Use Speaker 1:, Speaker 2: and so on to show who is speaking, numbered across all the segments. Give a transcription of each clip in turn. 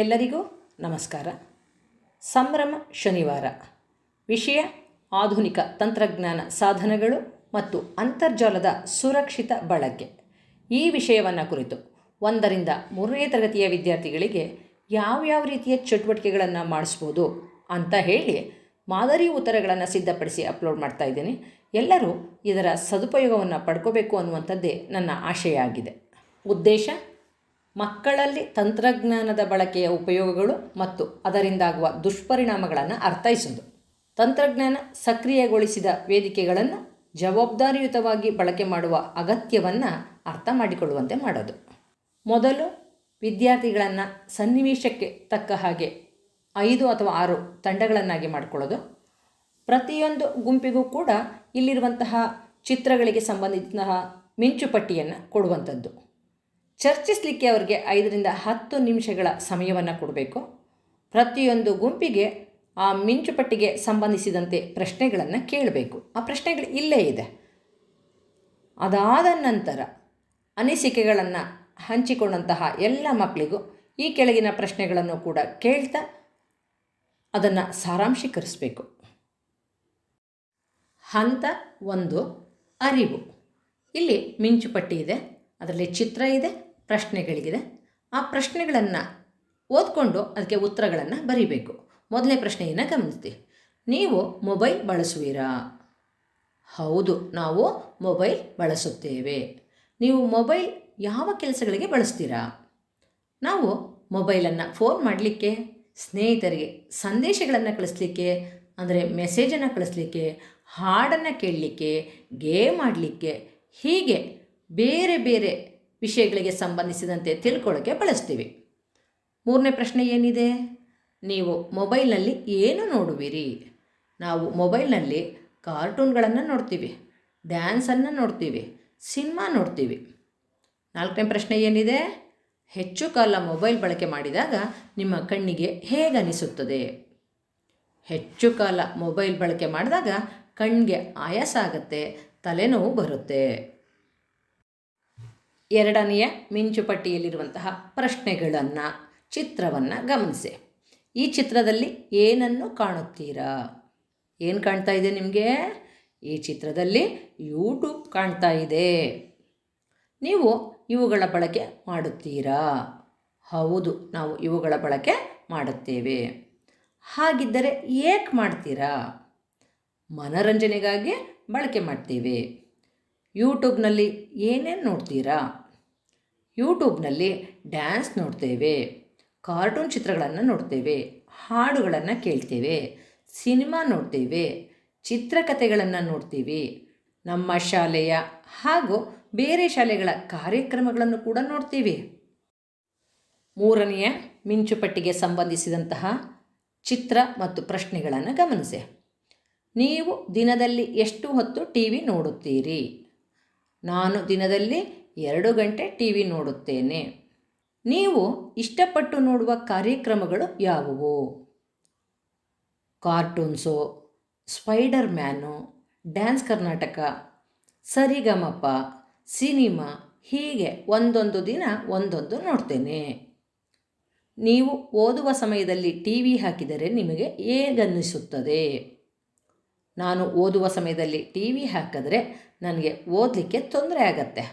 Speaker 1: ಎಲ್ಲರಿಗೂ ನಮಸ್ಕಾರ. ಸಂಭ್ರಮ ಶನಿವಾರ. ವಿಷಯ, ಆಧುನಿಕ ತಂತ್ರಜ್ಞಾನ ಸಾಧನಗಳು ಮತ್ತು ಅಂತರ್ಜಾಲದ ಸುರಕ್ಷಿತ ಬಳಕೆ. ಈ ವಿಷಯವನ್ನು ಕುರಿತು ಒಂದರಿಂದ ಮೂರನೇ ತರಗತಿಯ ವಿದ್ಯಾರ್ಥಿಗಳಿಗೆ ಯಾವ್ಯಾವ ರೀತಿಯ ಚಟುವಟಿಕೆಗಳನ್ನು ಮಾಡಿಸ್ಬೋದು ಅಂತ ಹೇಳಿ ಮಾದರಿ ಉತ್ತರಗಳನ್ನು ಸಿದ್ಧಪಡಿಸಿ ಅಪ್ಲೋಡ್ ಮಾಡ್ತಾ ಇದ್ದೀನಿ. ಎಲ್ಲರೂ ಇದರ ಸದುಪಯೋಗವನ್ನು ಪಡ್ಕೋಬೇಕು ಅನ್ನುವಂಥದ್ದೇ ನನ್ನ ಆಶಯ ಆಗಿದೆ ಉದ್ದೇಶ ಮಕ್ಕಳಲ್ಲಿ ತಂತ್ರಜ್ಞಾನದ ಬಳಕೆಯ ಉಪಯೋಗಗಳು ಮತ್ತು ಅದರಿಂದಾಗುವ ದುಷ್ಪರಿಣಾಮಗಳನ್ನು ಅರ್ಥೈಸುವುದು. ತಂತ್ರಜ್ಞಾನ ಸಕ್ರಿಯಗೊಳಿಸಿದ ವೇದಿಕೆಗಳನ್ನು ಜವಾಬ್ದಾರಿಯುತವಾಗಿ ಬಳಕೆ ಮಾಡುವ ಅಗತ್ಯವನ್ನು ಅರ್ಥ ಮಾಡಿಕೊಳ್ಳುವಂತೆ ಮಾಡೋದು. ಮೊದಲು ವಿದ್ಯಾರ್ಥಿಗಳನ್ನು ಸನ್ನಿವೇಶಕ್ಕೆ ತಕ್ಕ ಹಾಗೆ ಐದು ಅಥವಾ ಆರು ತಂಡಗಳನ್ನಾಗಿ ಮಾಡಿಕೊಳ್ಳೋದು. ಪ್ರತಿಯೊಂದು ಗುಂಪಿಗೂ ಕೂಡ ಇಲ್ಲಿರುವಂತಹ ಚಿತ್ರಗಳಿಗೆ ಸಂಬಂಧಿಸಿದಂತಹ ಮಿಂಚುಪಟ್ಟಿಯನ್ನು ಕೊಡುವಂಥದ್ದು. ಚರ್ಚಿಸಲಿಕ್ಕೆ ಅವರಿಗೆ ಐದರಿಂದ ಹತ್ತು ನಿಮಿಷಗಳ ಸಮಯವನ್ನು ಕೊಡಬೇಕು. ಪ್ರತಿಯೊಂದು ಗುಂಪಿಗೆ, ಆ ಮಿಂಚುಪಟ್ಟಿಗೆ ಸಂಬಂಧಿಸಿದಂತೆ ಪ್ರಶ್ನೆಗಳನ್ನು ಕೇಳಬೇಕು. ಆ ಪ್ರಶ್ನೆಗಳು ಇಲ್ಲೇ ಇದೆ. ಅದಾದ ನಂತರ ಅನಿಸಿಕೆಗಳನ್ನು ಹಂಚಿಕೊಂಡಂತಹ ಎಲ್ಲ ಮಕ್ಕಳಿಗೂ ಈ ಕೆಳಗಿನ ಪ್ರಶ್ನೆಗಳನ್ನು ಕೂಡ ಕೇಳ್ತಾ ಅದನ್ನು ಸಾರಾಂಶೀಕರಿಸಬೇಕು. ಹಂತ ಒಂದು, ಅರಿವು. ಇಲ್ಲಿ ಮಿಂಚುಪಟ್ಟಿ ಇದೆ, ಅದರಲ್ಲಿ ಚಿತ್ರ ಇದೆ ಪ್ರಶ್ನೆಗಳಿಗಿದೆ. ಆ ಪ್ರಶ್ನೆಗಳನ್ನು ಓದ್ಕೊಂಡು ಅದಕ್ಕೆ ಉತ್ತರಗಳನ್ನು ಬರೀಬೇಕು. ಮೊದಲನೇ ಪ್ರಶ್ನೆಯನ್ನು ಗಮನಿಸ್ತೀವಿ. ನೀವು ಮೊಬೈಲ್ ಬಳಸುವಿರಾ? ಹೌದು, ನಾವು ಮೊಬೈಲ್ ಬಳಸುತ್ತೇವೆ. ನೀವು ಮೊಬೈಲ್ ಯಾವ ಕೆಲಸಗಳಿಗೆ ಬಳಸ್ತೀರಾ? ನಾವು ಮೊಬೈಲನ್ನು ಫೋನ್ ಮಾಡಲಿಕ್ಕೆ, ಸ್ನೇಹಿತರಿಗೆ ಸಂದೇಶಗಳನ್ನು ಕಳಿಸ್ಲಿಕ್ಕೆ, ಅಂದರೆ ಮೆಸೇಜನ್ನು ಕಳಿಸ್ಲಿಕ್ಕೆ, ಹಾಡನ್ನು ಕೇಳಲಿಕ್ಕೆ, ಗೇಮ್ ಆಡಲಿಕ್ಕೆ, ಹೀಗೆ ಬೇರೆ ಬೇರೆ ವಿಷಯಗಳಿಗೆ ಸಂಬಂಧಿಸಿದಂತೆ ತಿಳ್ಕೊಳ್ಳೋಕ್ಕೆ ಬಳಸ್ತೀವಿ. ಮೂರನೇ ಪ್ರಶ್ನೆ ಏನಿದೆ? ನೀವು ಮೊಬೈಲ್ನಲ್ಲಿ ಏನು ನೋಡುವಿರಿ? ನಾವು ಮೊಬೈಲ್ನಲ್ಲಿ ಕಾರ್ಟೂನ್ಗಳನ್ನು ನೋಡ್ತೀವಿ, ಡ್ಯಾನ್ಸನ್ನು ನೋಡ್ತೀವಿ, ಸಿನಿಮಾ ನೋಡ್ತೀವಿ. ನಾಲ್ಕನೇ ಪ್ರಶ್ನೆ ಏನಿದೆ? ಹೆಚ್ಚು ಕಾಲ ಮೊಬೈಲ್ ಬಳಕೆ ಮಾಡಿದಾಗ ನಿಮ್ಮ ಕಣ್ಣಿಗೆ ಹೇಗೆ ಅನಿಸುತ್ತದೆ ಹೆಚ್ಚು ಕಾಲ ಮೊಬೈಲ್ ಬಳಕೆ ಮಾಡಿದಾಗ ಕಣ್ಣಿಗೆ ಆಯಾಸ ಆಗುತ್ತೆ, ತಲೆನೋವು ಬರುತ್ತೆ. ಎರಡನೆಯ ಮಿಂಚುಪಟ್ಟಿಯಲ್ಲಿರುವಂತಹ ಪ್ರಶ್ನೆಗಳನ್ನು, ಚಿತ್ರವನ್ನು ಗಮನಿಸಿ. ಈ ಚಿತ್ರದಲ್ಲಿ ಏನನ್ನು ಕಾಣುತ್ತೀರಾ? ಏನು ಕಾಣ್ತಾ ಇದೆ ನಿಮಗೆ? ಈ ಚಿತ್ರದಲ್ಲಿ ಯೂಟ್ಯೂಬ್ ಕಾಣ್ತಾ ಇದೆ. ನೀವು ಇವುಗಳ ಬಳಕೆ ಮಾಡುತ್ತೀರಾ? ಹೌದು, ನಾವು ಇವುಗಳ ಬಳಕೆ ಮಾಡುತ್ತೇವೆ. ಹಾಗಿದ್ದರೆ ಏಕೆ ಮಾಡ್ತೀರಾ? ಮನರಂಜನೆಗಾಗಿ ಬಳಕೆ ಮಾಡ್ತೀವಿ. ಯೂಟ್ಯೂಬ್ನಲ್ಲಿ ಏನೇನು ನೋಡ್ತೀರಾ? ಯೂಟ್ಯೂಬ್ನಲ್ಲಿ ಡ್ಯಾನ್ಸ್ ನೋಡ್ತೇವೆ, ಕಾರ್ಟೂನ್ ಚಿತ್ರಗಳನ್ನು ನೋಡ್ತೇವೆ, ಹಾಡುಗಳನ್ನು ಕೇಳ್ತೇವೆ, ಸಿನಿಮಾ ನೋಡ್ತೇವೆ, ಚಿತ್ರಕಥೆಗಳನ್ನು ನೋಡ್ತೀವಿ. ನಮ್ಮ ಶಾಲೆಯ ಹಾಗೂ ಬೇರೆ ಶಾಲೆಗಳ ಕಾರ್ಯಕ್ರಮಗಳನ್ನು ಕೂಡ ನೋಡ್ತೀವಿ. ಮೂರನೆಯ ಮಿಂಚುಪಟ್ಟಿಗೆ ಸಂಬಂಧಿಸಿದಂತಹ ಚಿತ್ರ ಮತ್ತು ಪ್ರಶ್ನೆಗಳನ್ನು ಗಮನಿಸಿ. ನೀವು ದಿನದಲ್ಲಿ ಎಷ್ಟು ಹೊತ್ತು ಟಿ ವಿ ನೋಡುತ್ತೀರಿ? ನಾನು ದಿನದಲ್ಲಿ ಎರಡು ಗಂಟೆ ಟಿ ವಿ ನೋಡುತ್ತೇನೆ. ನೀವು ಇಷ್ಟಪಟ್ಟು ನೋಡುವ ಕಾರ್ಯಕ್ರಮಗಳು ಯಾವುವು? Cartoons Spider Man dance Karnataka, Sarigamapa, cinema, ಹೀಗೆ ಒಂದೊಂದು ದಿನ ಒಂದೊಂದು ನೋಡ್ತೇನೆ. ನೀವು ಓದುವ ಸಮಯದಲ್ಲಿ ಟಿ ವಿ ಹಾಕಿದರೆ ನಿಮಗೆ ಹೇಗನ್ನಿಸುತ್ತದೆ? ನಾನು ಓದುವ ಸಮಯದಲ್ಲಿ ಟಿ ವಿ ಹಾಕಿದ್ರೆ ನನಗೆ ಓದಲಿಕ್ಕೆ ತೊಂದರೆ ಆಗತ್ತೆ.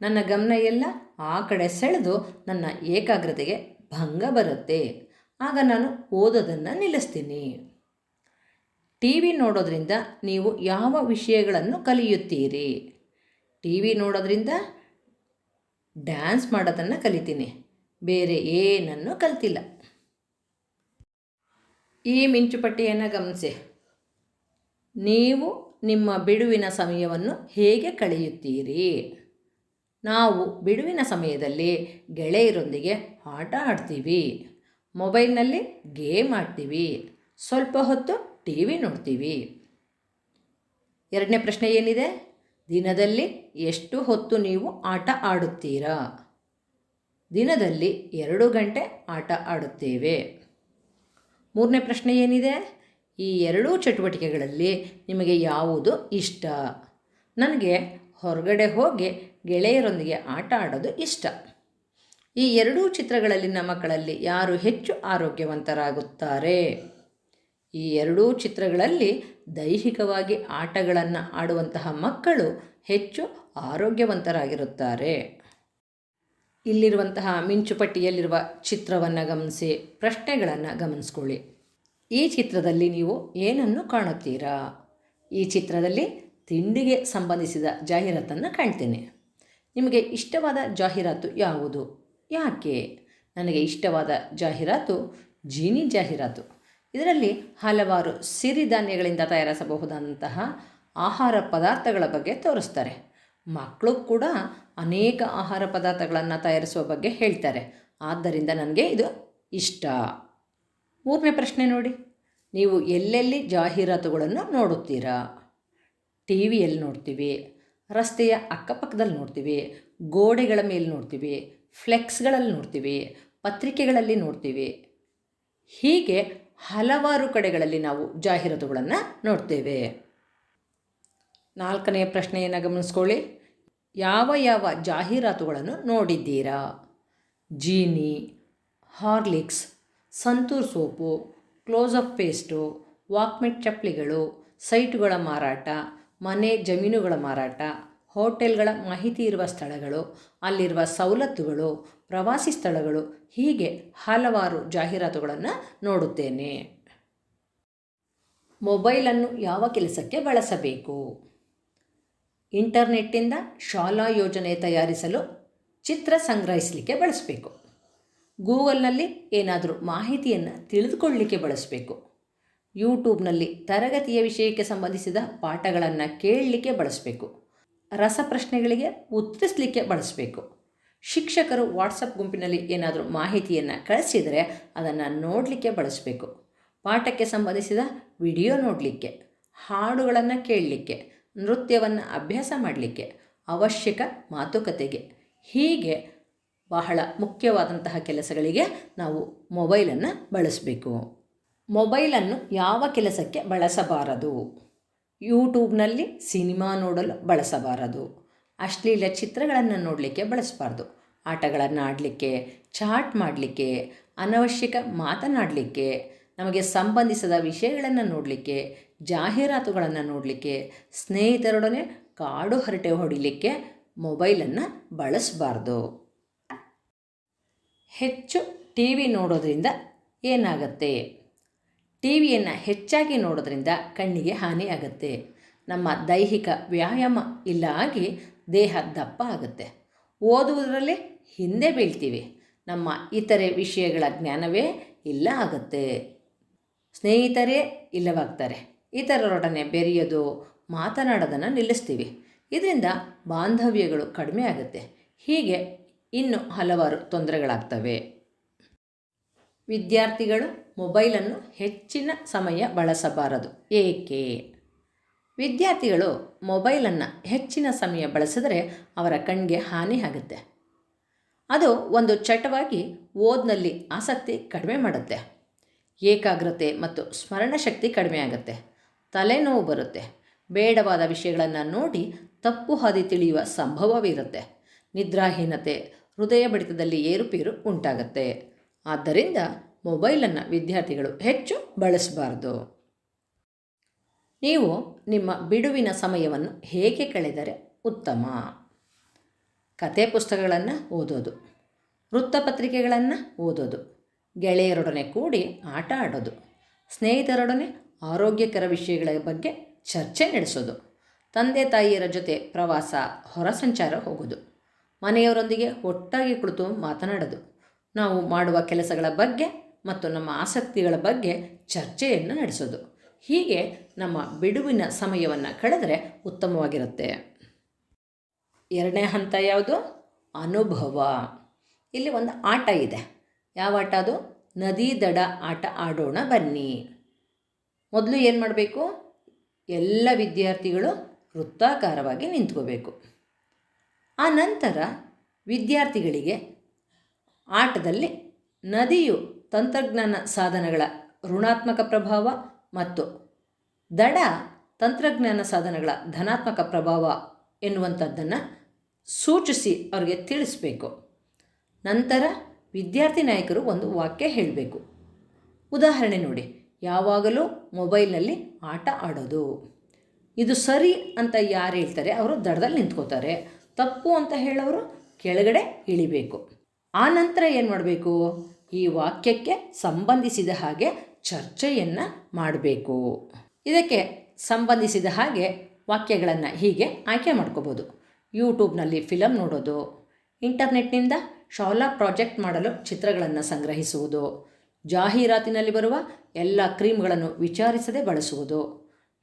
Speaker 1: ನನ್ನ ಗಮನ ಎಲ್ಲ ಆ ಕಡೆ ಸೆಳೆದು ನನ್ನ ಏಕಾಗ್ರತೆಗೆ ಭಂಗ ಬರುತ್ತೆ. ಆಗ ನಾನು ಓದೋದನ್ನು ನಿಲ್ಲಿಸ್ತೀನಿ. ಟಿ ವಿ ನೋಡೋದ್ರಿಂದ ನೀವು ಯಾವ ವಿಷಯಗಳನ್ನು ಕಲಿಯುತ್ತೀರಿ? ಟಿ ವಿ ನೋಡೋದ್ರಿಂದ ಡ್ಯಾನ್ಸ್ ಮಾಡೋದನ್ನು ಕಲಿತೀನಿ. ಬೇರೆ ಏನನ್ನು ಕಲ್ತಿಲ್ಲ. ಈ ಮಿಂಚುಪಟ್ಟಿಯನ್ನು ಗಮನಿಸಿ. ನೀವು ನಿಮ್ಮ ಬಿಡುವಿನ ಸಮಯವನ್ನು ಹೇಗೆ ಕಳೆಯುತ್ತೀರಿ? ನಾವು ಬಿಡುವಿನ ಸಮಯದಲ್ಲಿ ಗೆಳೆಯರೊಂದಿಗೆ ಆಟ ಆಡ್ತೀವಿ, ಮೊಬೈಲ್ನಲ್ಲಿ ಗೇಮ್ ಆಡ್ತೀವಿ, ಸ್ವಲ್ಪ ಹೊತ್ತು ಟಿ ವಿ ನೋಡ್ತೀವಿ. ಎರಡನೇ ಪ್ರಶ್ನೆ ಏನಿದೆ? ದಿನದಲ್ಲಿ ಎಷ್ಟು ಹೊತ್ತು ನೀವು ಆಟ ಆಡುತ್ತೀರಾ? ದಿನದಲ್ಲಿ ಎರಡು ಗಂಟೆ ಆಟ ಆಡುತ್ತೇವೆ. ಮೂರನೇ ಪ್ರಶ್ನೆ ಏನಿದೆ? ಈ ಎರಡೂ ಚಟುವಟಿಕೆಗಳಲ್ಲಿ ನಿಮಗೆ ಯಾವುದು ಇಷ್ಟ? ನನಗೆ ಹೊರಗಡೆ ಹೋಗಿ ಗೆಳೆಯರೊಂದಿಗೆ ಆಟ ಆಡೋದು ಇಷ್ಟ. ಈ ಎರಡೂ ಚಿತ್ರಗಳಲ್ಲಿನ ಮಕ್ಕಳಲ್ಲಿ ಯಾರು ಹೆಚ್ಚು ಆರೋಗ್ಯವಂತರಾಗುತ್ತಾರೆ? ಈ ಎರಡೂ ಚಿತ್ರಗಳಲ್ಲಿ ದೈಹಿಕವಾಗಿ ಆಟಗಳನ್ನು ಆಡುವಂತಹ ಮಕ್ಕಳು ಹೆಚ್ಚು ಆರೋಗ್ಯವಂತರಾಗಿರುತ್ತಾರೆ. ಇಲ್ಲಿರುವಂತಹ ಮಿಂಚುಪಟ್ಟಿಯಲ್ಲಿರುವ ಚಿತ್ರವನ್ನು ಗಮನಿಸಿ, ಪ್ರಶ್ನೆಗಳನ್ನು ಗಮನಿಸ್ಕೊಳ್ಳಿ. ಈ ಚಿತ್ರದಲ್ಲಿ ನೀವು ಏನನ್ನು ಕಾಣುತ್ತೀರಾ? ಈ ಚಿತ್ರದಲ್ಲಿ ತಿಂಡಿಗೆ ಸಂಬಂಧಿಸಿದ ಜಾಹೀರಾತನ್ನು ಕಾಣ್ತೇನೆ. ನಿಮಗೆ ಇಷ್ಟವಾದ ಜಾಹೀರಾತು ಯಾವುದು? ಯಾಕೆ? ನನಗೆ ಇಷ್ಟವಾದ ಜಾಹೀರಾತು ಜೀನಿ ಜಾಹೀರಾತು. ಇದರಲ್ಲಿ ಹಲವಾರು ಸಿರಿಧಾನ್ಯಗಳಿಂದ ತಯಾರಿಸಬಹುದಾದಂತಹ ಆಹಾರ ಪದಾರ್ಥಗಳ ಬಗ್ಗೆ ತೋರಿಸ್ತಾರೆ. ಮಕ್ಕಳು ಕೂಡ ಅನೇಕ ಆಹಾರ ಪದಾರ್ಥಗಳನ್ನು ತಯಾರಿಸುವ ಬಗ್ಗೆ ಹೇಳ್ತಾರೆ. ಆದ್ದರಿಂದ ನನಗೆ ಇದು ಇಷ್ಟ. ಮೂರನೇ ಪ್ರಶ್ನೆ ನೋಡಿ. ನೀವು ಎಲ್ಲೆಲ್ಲಿ ಜಾಹೀರಾತುಗಳನ್ನು ನೋಡುತ್ತೀರಾ? ಟಿ ವಿಯಲ್ಲಿ ನೋಡ್ತೀವಿ, ರಸ್ತೆಯ ಅಕ್ಕಪಕ್ಕದಲ್ಲಿ ನೋಡ್ತೀವಿ, ಗೋಡೆಗಳ ಮೇಲೆ ನೋಡ್ತೀವಿ, ಫ್ಲೆಕ್ಸ್ಗಳಲ್ಲಿ ನೋಡ್ತೀವಿ, ಪತ್ರಿಕೆಗಳಲ್ಲಿ ನೋಡ್ತೀವಿ. ಹೀಗೆ ಹಲವಾರು ಕಡೆಗಳಲ್ಲಿ ನಾವು ಜಾಹೀರಾತುಗಳನ್ನು ನೋಡ್ತೇವೆ. ನಾಲ್ಕನೆಯ ಪ್ರಶ್ನೆಯನ್ನು ಗಮನಿಸ್ಕೊಳ್ಳಿ. ಯಾವ ಯಾವ ಜಾಹೀರಾತುಗಳನ್ನು ನೋಡಿದ್ದೀರಾ? Jeeni, Horlicks Santoor soap Closeup paste, ವಾಕ್ಮೆಟ್ ಚಪ್ಪಲಿಗಳು, ಸೈಟುಗಳ ಮಾರಾಟ, ಮನೆ ಜಮೀನುಗಳ ಮಾರಾಟ, ಹೋಟೆಲ್ಗಳ ಮಾಹಿತಿ ಇರುವ ಸ್ಥಳಗಳು, ಅಲ್ಲಿರುವ ಸವಲತ್ತುಗಳು, ಪ್ರವಾಸಿ ಸ್ಥಳಗಳು, ಹೀಗೆ ಹಲವಾರು ಜಾಹೀರಾತುಗಳನ್ನು ನೋಡುತ್ತೇನೆ. ಮೊಬೈಲನ್ನು ಯಾವ ಕೆಲಸಕ್ಕೆ ಬಳಸಬೇಕು? ಇಂಟರ್ನೆಟ್ಟಿಂದ ಶಾಲಾ ಯೋಜನೆ ತಯಾರಿಸಲು ಚಿತ್ರ ಸಂಗ್ರಹಿಸಲಿಕ್ಕೆ ಬಳಸಬೇಕು. ಗೂಗಲ್ನಲ್ಲಿ ಏನಾದರೂ ಮಾಹಿತಿಯನ್ನು ತಿಳಿದುಕೊಳ್ಳಲಿಕ್ಕೆ ಬಳಸಬೇಕು. ಯೂಟ್ಯೂಬ್ನಲ್ಲಿ ತರಗತಿಯ ವಿಷಯಕ್ಕೆ ಸಂಬಂಧಿಸಿದ ಪಾಠಗಳನ್ನು ಕೇಳಲಿಕ್ಕೆ ಬಳಸಬೇಕು. ರಸಪ್ರಶ್ನೆಗಳಿಗೆ ಉತ್ತರಿಸಲಿಕ್ಕೆ ಬಳಸಬೇಕು. ಶಿಕ್ಷಕರು ವಾಟ್ಸಪ್ ಗುಂಪಿನಲ್ಲಿ ಏನಾದರೂ ಮಾಹಿತಿಯನ್ನು ಕಳಿಸಿದರೆ ಅದನ್ನು ನೋಡಲಿಕ್ಕೆ ಬಳಸಬೇಕು. ಪಾಠಕ್ಕೆ ಸಂಬಂಧಿಸಿದ ವಿಡಿಯೋ ನೋಡಲಿಕ್ಕೆ, ಹಾಡುಗಳನ್ನು ಕೇಳಲಿಕ್ಕೆ, ನೃತ್ಯವನ್ನು ಅಭ್ಯಾಸ ಮಾಡಲಿಕ್ಕೆ, ಅವಶ್ಯಕ ಮಾತುಕತೆಗೆ, ಹೀಗೆ ಬಹಳ ಮುಖ್ಯವಾದಂತಹ ಕೆಲಸಗಳಿಗೆ ನಾವು ಮೊಬೈಲನ್ನು ಬಳಸಬೇಕು. ಮೊಬೈಲನ್ನು ಯಾವ ಕೆಲಸಕ್ಕೆ ಬಳಸಬಾರದು? ಯೂಟ್ಯೂಬ್ನಲ್ಲಿ ಸಿನಿಮಾ ನೋಡಲು ಬಳಸಬಾರದು. ಅಶ್ಲೀಲ ಚಿತ್ರಗಳನ್ನು ನೋಡಲಿಕ್ಕೆ ಬಳಸಬಾರ್ದು. ಆಟಗಳನ್ನು ಆಡಲಿಕ್ಕೆ, ಚಾಟ್ ಮಾಡಲಿಕ್ಕೆ, ಅನವಶ್ಯಕ ಮಾತನಾಡಲಿಕ್ಕೆ, ನಮಗೆ ಸಂಬಂಧಿಸಿದ ವಿಷಯಗಳನ್ನು ನೋಡಲಿಕ್ಕೆ, ಜಾಹೀರಾತುಗಳನ್ನು ನೋಡಲಿಕ್ಕೆ, ಸ್ನೇಹಿತರೊಡನೆ ಕಾಡು ಹರಟೆ ಹೊಡಿಲಿಕ್ಕೆ ಮೊಬೈಲನ್ನು ಬಳಸಬಾರ್ದು. ಹೆಚ್ಚು ಟಿ ವಿ ನೋಡೋದ್ರಿಂದ ಏನಾಗುತ್ತೆ? ಟಿ ವಿಯನ್ನು ಹೆಚ್ಚಾಗಿ ನೋಡೋದ್ರಿಂದ ಕಣ್ಣಿಗೆ ಹಾನಿಯಾಗುತ್ತೆ ನಮ್ಮ ದೈಹಿಕ ವ್ಯಾಯಾಮ ಇಲ್ಲ ಆಗಿ ದೇಹ ದಪ್ಪ ಆಗುತ್ತೆ. ಓದುವುದರಲ್ಲಿ ಹಿಂದೆ ಬೀಳ್ತೀವಿ. ನಮ್ಮ ಇತರೆ ವಿಷಯಗಳ ಜ್ಞಾನವೇ ಇಲ್ಲ ಆಗುತ್ತೆ. ಸ್ನೇಹಿತರೇ ಇಲ್ಲವಾಗ್ತಾರೆ. ಇತರರೊಡನೆ ಬೆರೆಯೋದು, ಮಾತನಾಡೋದನ್ನು ನಿಲ್ಲಿಸ್ತೀವಿ. ಇದರಿಂದ ಬಾಂಧವ್ಯಗಳು ಕಡಿಮೆ ಆಗುತ್ತೆ. ಹೀಗೆ ಇನ್ನು ಹಲವಾರು ತೊಂದರೆಗಳಾಗ್ತವೆ. ವಿದ್ಯಾರ್ಥಿಗಳು ಮೊಬೈಲನ್ನು ಹೆಚ್ಚಿನ ಸಮಯ ಬಳಸಬಾರದು. ಏಕೆ? ವಿದ್ಯಾರ್ಥಿಗಳು ಮೊಬೈಲನ್ನು ಹೆಚ್ಚಿನ ಸಮಯ ಬಳಸಿದರೆ ಅವರ ಕಣ್ಣಿಗೆ ಹಾನಿ ಆಗುತ್ತೆ. ಅದು ಒಂದು ಚಟವಾಗಿ ಓದ್ನಲ್ಲಿ ಆಸಕ್ತಿ ಕಡಿಮೆ ಮಾಡುತ್ತೆ. ಏಕಾಗ್ರತೆ ಮತ್ತು ಸ್ಮರಣಶಕ್ತಿ ಕಡಿಮೆ ಆಗುತ್ತೆ. ತಲೆನೋವು ಬರುತ್ತೆ. ಬೇಡವಾದ ವಿಷಯಗಳನ್ನು ನೋಡಿ ತಪ್ಪು ಹಾದಿ ತಿಳಿಯುವ ಸಂಭವವಿರುತ್ತೆ. ನಿದ್ರಾಹೀನತೆ ಹೃದಯ ಬಡಿತದಲ್ಲಿ ಏರುಪೇರು ಉಂಟಾಗುತ್ತೆ. ಆದ್ದರಿಂದ ಮೊಬೈಲನ್ನು ವಿದ್ಯಾರ್ಥಿಗಳು ಹೆಚ್ಚು ಬಳಸಬಾರ್ದು. ನೀವು ನಿಮ್ಮ ಬಿಡುವಿನ ಸಮಯವನ್ನು ಹೇಗೆ ಕಳೆದರೆ ಉತ್ತಮ? ಕತೆ ಪುಸ್ತಕಗಳನ್ನು ಓದೋದು, ವೃತ್ತಪತ್ರಿಕೆಗಳನ್ನು ಓದೋದು, ಗೆಳೆಯರೊಡನೆ ಕೂಡಿ ಆಟ ಆಡೋದು, ಸ್ನೇಹಿತರೊಡನೆ ಆರೋಗ್ಯಕರ ವಿಷಯಗಳ ಬಗ್ಗೆ ಚರ್ಚೆ ನಡೆಸೋದು, ತಂದೆ ತಾಯಿಯರ ಜೊತೆ ಪ್ರವಾಸ ಹೊರ ಸಂಚಾರ ಹೋಗೋದು. ಮನೆಯವರೊಂದಿಗೆ ಒಟ್ಟಾಗಿ ಕುಳಿತು ಮಾತನಾಡೋದು. ನಾವು ಮಾಡುವ ಕೆಲಸಗಳ ಬಗ್ಗೆ ಮತ್ತು ನಮ್ಮ ಆಸಕ್ತಿಗಳ ಬಗ್ಗೆ ಚರ್ಚೆಯನ್ನು ನಡೆಸೋದು. ಹೀಗೆ ನಮ್ಮ ಬಿಡುವಿನ ಸಮಯವನ್ನು ಕಳೆದರೆ ಉತ್ತಮವಾಗಿರುತ್ತೆ. ಎರಡನೇ ಹಂತ ಯಾವುದು? ಅನುಭವ. ಇಲ್ಲಿ ಒಂದು ಆಟ ಇದೆ. ಯಾವ ಆಟ ಅದು? ನದಿ ದಡ ಆಟ ಆಡೋಣ ಬನ್ನಿ. ಮೊದಲು ಏನು ಮಾಡಬೇಕು? ಎಲ್ಲ ವಿದ್ಯಾರ್ಥಿಗಳು ವೃತ್ತಾಕಾರವಾಗಿ ನಿಂತ್ಕೋಬೇಕು. ಆ ನಂತರ ವಿದ್ಯಾರ್ಥಿಗಳಿಗೆ ಆಟದಲ್ಲಿ ನದಿಯು ತಂತ್ರಜ್ಞಾನ ಸಾಧನಗಳ ಋಣಾತ್ಮಕ ಪ್ರಭಾವ ಮತ್ತು ದಡ ತಂತ್ರಜ್ಞಾನ ಸಾಧನಗಳ ಧನಾತ್ಮಕ ಪ್ರಭಾವ ಎನ್ನುವಂಥದ್ದನ್ನು ಸೂಚಿಸಿ ಅವರಿಗೆ ತಿಳಿಸಬೇಕು. ನಂತರ ವಿದ್ಯಾರ್ಥಿ ನಾಯಕರು ಒಂದು ವಾಕ್ಯ ಹೇಳಬೇಕು. ಉದಾಹರಣೆ ನೋಡಿ, ಯಾವಾಗಲೂ ಮೊಬೈಲ್ನಲ್ಲಿ ಆಟ ಆಡೋದು. ಇದು ಸರಿ ಅಂತ ಯಾರು ಹೇಳ್ತಾರೆ? ಅವರು ದಡದಲ್ಲಿ ನಿಂತ್ಕೋತಾರೆ. ತಪ್ಪು ಅಂತ ಹೇಳೋರು ಕೆಳಗಡೆ ಇಳಿಬೇಕು. ಆ ನಂತರ ಏನು ಮಾಡಬೇಕು? ಈ ವಾಕ್ಯಕ್ಕೆ ಸಂಬಂಧಿಸಿದ ಹಾಗೆ ಚರ್ಚೆಯನ್ನು ಮಾಡಬೇಕು. ಇದಕ್ಕೆ ಸಂಬಂಧಿಸಿದ ಹಾಗೆ ವಾಕ್ಯಗಳನ್ನು ಹೀಗೆ ಆಯ್ಕೆ ಮಾಡ್ಕೋಬೋದು. ಯೂಟ್ಯೂಬ್ನಲ್ಲಿ ಫಿಲಮ್ ನೋಡೋದು, ಇಂಟರ್ನೆಟ್ನಿಂದ ಶಾಲಾ ಪ್ರಾಜೆಕ್ಟ್ ಮಾಡಲು ಚಿತ್ರಗಳನ್ನು ಸಂಗ್ರಹಿಸುವುದು, ಜಾಹೀರಾತಿನಲ್ಲಿ ಬರುವ ಎಲ್ಲ ಕ್ರೀಮ್ಗಳನ್ನು ವಿಚಾರಿಸದೆ ಬಳಸುವುದು,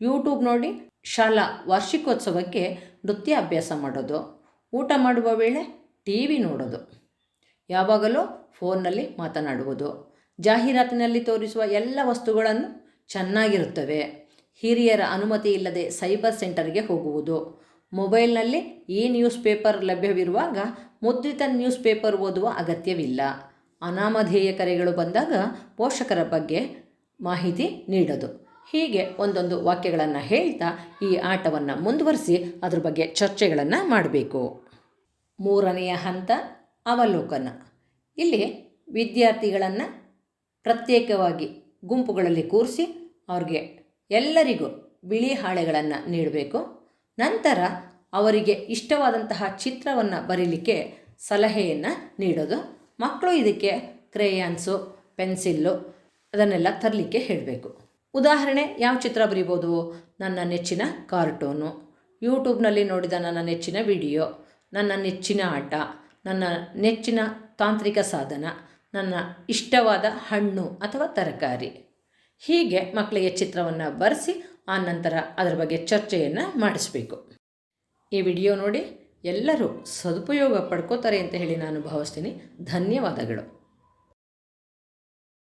Speaker 1: ಯೂಟ್ಯೂಬ್ ನೋಡಿ ಶಾಲಾ ವಾರ್ಷಿಕೋತ್ಸವಕ್ಕೆ ನೃತ್ಯ ಅಭ್ಯಾಸ ಮಾಡೋದು ಊಟ ಮಾಡುವ ವೇಳೆ ಟಿ ವಿ ನೋಡೋದು. ಯಾವಾಗಲೂ ಫೋನ್ನಲ್ಲಿ ಮಾತನಾಡುವುದು. ಜಾಹೀರಾತಿನಲ್ಲಿ ತೋರಿಸುವ ಎಲ್ಲ ವಸ್ತುಗಳನ್ನು ಚೆನ್ನಾಗಿರುತ್ತವೆ. ಹಿರಿಯರ ಅನುಮತಿ ಇಲ್ಲದೆ ಸೈಬರ್ ಸೆಂಟರ್ಗೆ ಹೋಗುವುದು. ಮೊಬೈಲ್ನಲ್ಲಿ ಈ ನ್ಯೂಸ್ ಪೇಪರ್ ಲಭ್ಯವಿರುವಾಗ ಮುದ್ರಿತ ನ್ಯೂಸ್ ಪೇಪರ್ ಓದುವ ಅಗತ್ಯವಿಲ್ಲ. ಅನಾಮಧೇಯ ಕರೆಗಳು ಬಂದಾಗ ಪೋಷಕರ ಬಗ್ಗೆ ಮಾಹಿತಿ ನೀಡೋದು. ಹೀಗೆ ಒಂದೊಂದು ವಾಕ್ಯಗಳನ್ನು ಹೇಳ್ತಾ ಈ ಆಟವನ್ನು ಮುಂದುವರಿಸಿ ಅದ್ರ ಬಗ್ಗೆ ಚರ್ಚೆಗಳನ್ನು ಮಾಡಬೇಕು. ಮೂರನೆಯ ಹಂತ ಅವಲೋಕನ. ಇಲ್ಲಿ ವಿದ್ಯಾರ್ಥಿಗಳನ್ನು ಪ್ರತ್ಯೇಕವಾಗಿ ಗುಂಪುಗಳಲ್ಲಿ ಕೂರಿಸಿ ಅವ್ರಿಗೆ ಎಲ್ಲರಿಗೂ ಬಿಳಿ ಹಾಳೆಗಳನ್ನು ನೀಡಬೇಕು. ನಂತರ ಅವರಿಗೆ ಇಷ್ಟವಾದಂತಹ ಚಿತ್ರವನ್ನು ಬರೀಲಿಕ್ಕೆ ಸಲಹೆಯನ್ನು ನೀಡೋದು. ಮಕ್ಕಳು ಇದಕ್ಕೆ ಕ್ರೇಯಾನ್ಸು, ಪೆನ್ಸಿಲ್ಲು ಅದನ್ನೆಲ್ಲ ತರಲಿಕ್ಕೆ ಹೇಳಬೇಕು. ಉದಾಹರಣೆ, ಯಾವ ಚಿತ್ರ ಬರಿಬೋದು? ನನ್ನ ನೆಚ್ಚಿನ ಕಾರ್ಟೂನು. ಯೂಟ್ಯೂಬ್ನಲ್ಲಿ ನೋಡಿದ ನನ್ನ ನೆಚ್ಚಿನ ವಿಡಿಯೋ. ನನ್ನ ನೆಚ್ಚಿನ ಆಟ, ನನ್ನ ನೆಚ್ಚಿನ ತಾಂತ್ರಿಕ ಸಾಧನ, ನನ್ನ ಇಷ್ಟವಾದ ಹಣ್ಣು ಅಥವಾ ತರಕಾರಿ. ಹೀಗೆ ಮಕ್ಕಳಿಗೆ ಚಿತ್ರವನ್ನು ಬರೆಸಿ, ಆ ನಂತರ ಅದರ ಬಗ್ಗೆ ಚರ್ಚೆಯನ್ನು ಮಾಡಿಸ್ಬೇಕು. ಈ ವಿಡಿಯೋ ನೋಡಿ ಎಲ್ಲರೂ ಸದುಪಯೋಗ ಪಡ್ಕೋತಾರೆ ಅಂತ ಹೇಳಿ ನಾನು ಭಾವಿಸ್ತೀನಿ. ಧನ್ಯವಾದಗಳು.